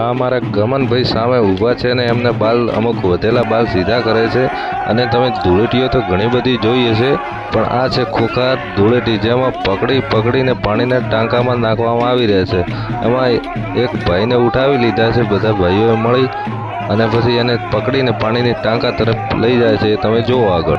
આ મારા ગમનભાઈ સામે ઊભા છે ને એમને બાલ અમુક વધેલા બાલ સીધા કરે છે અને તમે ધૂળેટીઓ તો ઘણી બધી જોઈ હશે પણ આ છે ખોખા ધૂળેટી જેમાં પકડી પકડીને પાણીના ટાંકામાં નાખવામાં આવી રહે છે એમાં એક ભાઈને ઉઠાવી લીધા છે બધા ભાઈઓએ મળી અને પછી એને પકડીને પાણીની ટાંકા તરફ લઈ જાય છે તમે જુઓ આગળ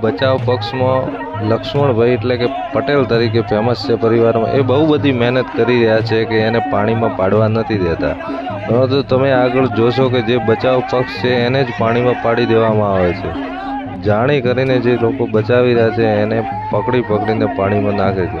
બચાવ પક્ષમાં લક્ષ્મણભાઈ એટલે કે પટેલ તરીકે ફેમસ છે પરિવારમાં. એ બહુ બધી મહેનત કરી રહ્યા છે કે એને પાણીમાં પાડવા નથી દેતા. પરંતુ તમે આગળ જોશો કે જે બચાવ પક્ષ છે એને જ પાણીમાં પાડી દેવામાં આવે છે. જાણી કરીને જે લોકો બચાવી રહ્યા છે એને પકડી પકડીને પાણીમાં નાખે છે.